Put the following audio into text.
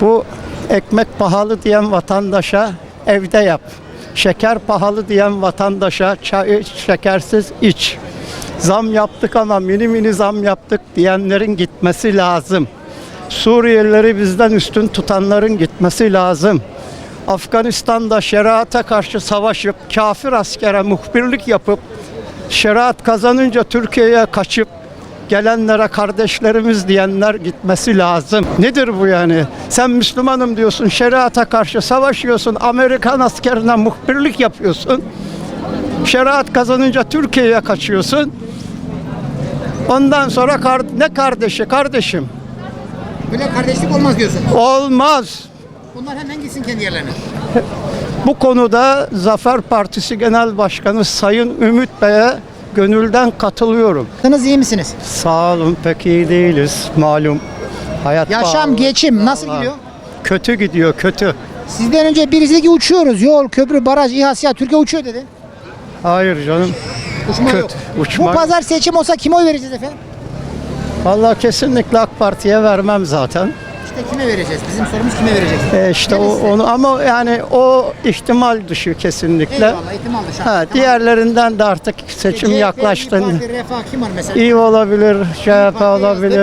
Bu ekmek pahalı diyen vatandaşa evde yap. Şeker pahalı diyen vatandaşa çay şekersiz iç. Zam yaptık ama mini mini zam yaptık diyenlerin gitmesi lazım. Suriyelileri bizden üstün tutanların gitmesi lazım. Afganistan'da şeriata karşı savaşıp kafir askere muhbirlik yapıp şeriat kazanınca Türkiye'ye kaçıp gelenlere kardeşlerimiz diyenler gitmesi lazım. Nedir bu yani? Sen Müslümanım diyorsun, şeriata karşı savaşıyorsun, Amerikan askerine muhbirlik yapıyorsun. Şeriat kazanınca Türkiye'ye kaçıyorsun. Ondan sonra kar- ne kardeşi kardeşim? Böyle kardeşlik olmaz diyorsun. Olmaz. Bunlar hemen gitsin kendi yerlerine. Bu konuda Zafer Partisi Genel Başkanı Sayın Ümit Bey'e gönülden katılıyorum. Nasılsınız iyi misiniz? Sağ olun pek iyi değiliz malum. Hayat Yaşam, pahalı. geçim nasıl Vallahi gidiyor? Kötü gidiyor kötü. Sizden önce birisi ki uçuyoruz. Yol, köprü, baraj, İHA, SİHA Türkiye uçuyor dedi. Hayır canım. Uçma Kötü, yok. uçma Bu pazar seçim olsa kime oy vereceğiz efendim? Vallahi kesinlikle AK Parti'ye vermem zaten. İşte kime vereceğiz? Bizim sorumuz kime vereceğiz? E işte o, onu ama yani o ihtimal dışı kesinlikle. Eyvallah ihtimal dışı. Ha, Tamam. diğerlerinden de artık seçim CHP, İYİ yaklaştı. Parti, Refah kim var mesela? İyi olabilir, CHP olabilir.